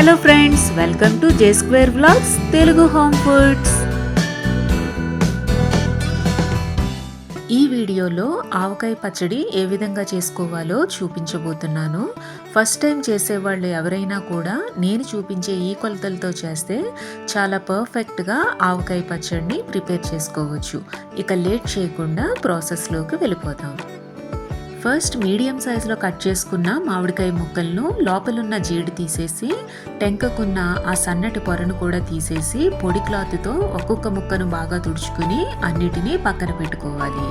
Hello friends welcome to J square blogs Telugu home foods ఈ వీడియోలో ఆవకాయ పచ్చడి ఏ విధంగా చేసుకోవాలో చూపించబోతున్నాను. ఫస్ట్ టైం చేసేవాళ్ళు ఎవరైనా కూడా నేను చూపించే ఈ కొలతలతో చేస్తే చాలా పర్ఫెక్ట్గా ఆవకాయ పచ్చడిని ప్రిపేర్ చేసుకోవచ్చు. ఇక లేట్ చేయకుండా ప్రాసెస్లోకి వెళ్ళిపోతాం ఫస్ట్ మీడియం సైజులో కట్ చేసుకున్న మామిడికాయ ముక్కలను లోపలున్న జీడి తీసేసి టెంకకున్న ఆ సన్నటి పొరను కూడా తీసేసి పొడి క్లాత్తో ఒక్కొక్క ముక్కను బాగా తుడుచుకుని అన్నిటినీ పక్కన పెట్టుకోవాలి.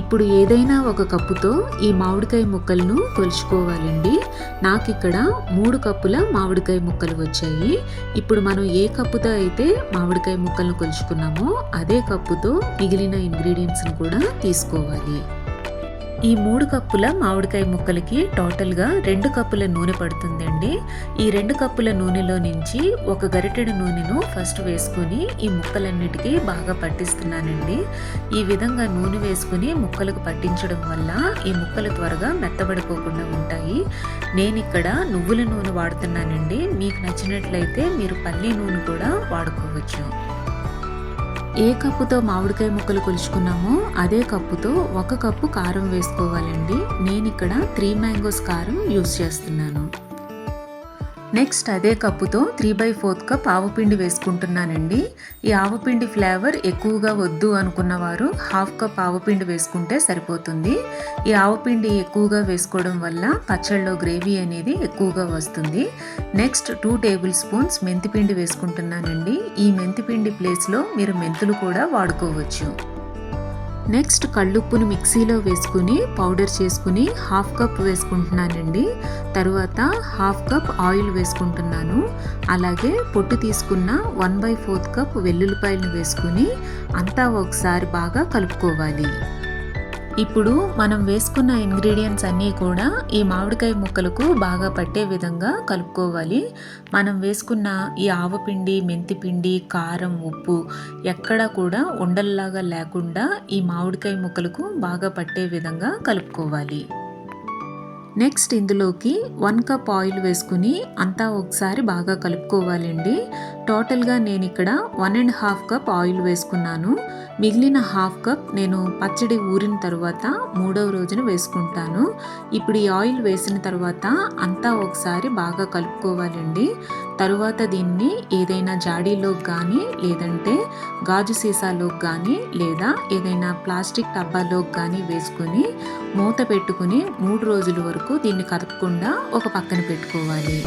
ఇప్పుడు ఏదైనా ఒక కప్పుతో ఈ మామిడికాయ ముక్కలను కొలుచుకోవాలండి. నాకు ఇక్కడ మూడు కప్పుల మామిడికాయ ముక్కలు వచ్చాయి. ఇప్పుడు మనం ఏ కప్పుతో అయితే మామిడికాయ ముక్కలను కొలుచుకున్నామో అదే కప్పుతో మిగిలిన ఇంగ్రీడియంట్స్ని కూడా తీసుకోవాలి. ఈ మూడు కప్పుల మామిడికాయ ముక్కలకి టోటల్గా రెండు కప్పుల నూనె పడుతుందండి. ఈ రెండు కప్పుల నూనెలో నుంచి ఒక గరిటెడు నూనెను ఫస్ట్ వేసుకొని ఈ ముక్కలన్నిటికీ బాగా పట్టిస్తున్నానండి. ఈ విధంగా నూనె వేసుకుని ముక్కలకు పట్టించడం వల్ల ఈ ముక్కలు త్వరగా మెత్తబడిపోకుండా ఉంటాయి. నేను ఇక్కడ నువ్వుల నూనె వాడుతున్నానండి. మీకు నచ్చినట్లయితే మీరు పల్లి నూనె కూడా వాడుకోవచ్చు. ఏ కప్పుతో మామిడికాయ ముక్కలు కొలుచుకున్నామో అదే కప్పుతో ఒక కప్పు కారం వేసుకోవాలండి. నేను ఇక్కడ త్రీ మ్యాంగోస్ కారం యూస్ చేస్తున్నాను. నెక్స్ట్ అదే కప్పుతో త్రీ బై ఫోర్త్ కప్ ఆవపిండి వేసుకుంటున్నానండి. ఈ ఆవపిండి ఫ్లేవర్ ఎక్కువగా వద్దు అనుకున్నవారు హాఫ్ కప్ ఆవపిండి వేసుకుంటే సరిపోతుంది. ఈ ఆవపిండి ఎక్కువగా వేసుకోవడం వల్ల పచ్చళ్ళలో గ్రేవీ అనేది ఎక్కువగా వస్తుంది. నెక్స్ట్ టూ టేబుల్ స్పూన్స్ మెంతిపిండి వేసుకుంటున్నానండి. ఈ మెంతిపిండి ప్లేస్లో మీరు మెంతులు కూడా వాడుకోవచ్చు. నెక్స్ట్ కళ్ళుప్పును మిక్సీలో వేసుకుని పౌడర్ చేసుకుని హాఫ్ కప్ వేసుకుంటున్నానండి. తర్వాత హాఫ్ కప్ ఆయిల్ వేసుకుంటున్నాను. అలాగే పొట్టు తీసుకున్న వన్ బై ఫోర్త్ కప్ వెల్లుల్లిపాయలను వేసుకుని అంతా ఒకసారి బాగా కలుపుకోవాలి. ఇప్పుడు మనం వేసుకున్న ఇంగ్రీడియంట్స్ అన్నీ కూడా ఈ మామిడికాయ ముక్కలకు బాగా పట్టే విధంగా కలుపుకోవాలి. మనం వేసుకున్న ఈ ఆవపిండి మెంతిపిండి కారం ఉప్పు ఎక్కడా కూడా ఉండల్లాగా లేకుండా ఈ మామిడికాయ ముక్కలకు బాగా పట్టే విధంగా కలుపుకోవాలి. నెక్స్ట్ ఇందులోకి వన్ కప్ ఆయిల్ వేసుకుని అంతా ఒకసారి బాగా కలుపుకోవాలండి. టోటల్గా నేను ఇక్కడ one and half cup oil వేసుకున్నాను. మిగిలిన హాఫ్ కప్ నేను పచ్చడి ఊరిన తర్వాత మూడవ రోజున వేసుకుంటాను. ఇప్పుడు ఈ ఆయిల్ వేసిన తర్వాత అంతా ఒకసారి బాగా కలుపుకోవాలండి. తరువాత దీన్ని ఏదైనా జాడీలోకి కానీ లేదంటే గాజు సీసాలోకి కానీ లేదా ఏదైనా ప్లాస్టిక్ డబ్బాలోకి కానీ వేసుకొని మూత పెట్టుకుని మూడు రోజుల వరకు దీన్ని కదపకుండా ఒక పక్కన పెట్టుకోవాలి.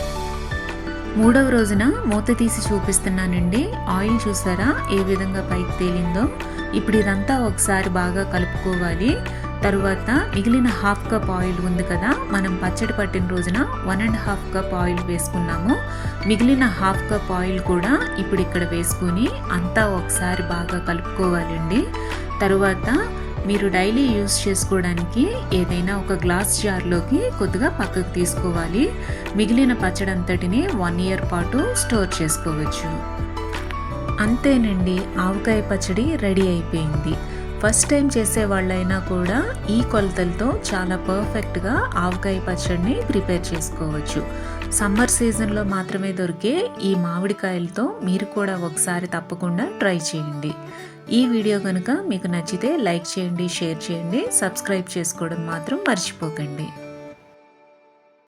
మూడవ రోజున మూత తీసి చూపిస్తున్నానండి. ఆయిల్ చూసారా? ఏ విధంగా పైకి తేలిందో. ఇప్పుడు ఇదంతా ఒకసారి బాగా కలుపుకోవాలి. తరువాత మిగిలిన హాఫ్ కప్ ఆయిల్ ఉంది కదా మనం పచ్చడి పట్టిన రోజున one and half cup oil వేసుకున్నాము. మిగిలిన హాఫ్ కప్ ఆయిల్ కూడా ఇప్పుడు ఇక్కడ వేసుకొని అంతా ఒకసారి బాగా కలుపుకోవాలండి. తరువాత మీరు డైలీ యూస్ చేసుకోవడానికి ఏదైనా ఒక గ్లాస్ జార్లోకి కొద్దిగా పక్కకు తీసుకోవాలి. మిగిలిన పచ్చడి అంతటిని వన్ ఇయర్ పాటు స్టోర్ చేసుకోవచ్చు. అంతేనండి ఆవకాయ పచ్చడి రెడీ అయిపోయింది. ఫస్ట్ టైం చేసే వాళ్ళైనా కూడా ఈ కొలతలతో చాలా పర్ఫెక్ట్గా ఆవకాయ పచ్చడిని ప్రిపేర్ చేసుకోవచ్చు. సమ్మర్ సీజన్లో మాత్రమే దొరికే ఈ మామిడికాయలతో మీరు కూడా ఒకసారి తప్పకుండా ట్రై చేయండి. ఈ వీడియో కనుక మీకు నచ్చితే లైక్ చేయండి షేర్ చేయండి సబ్స్క్రైబ్ చేసుకోవడం మాత్రం మర్చిపోకండి.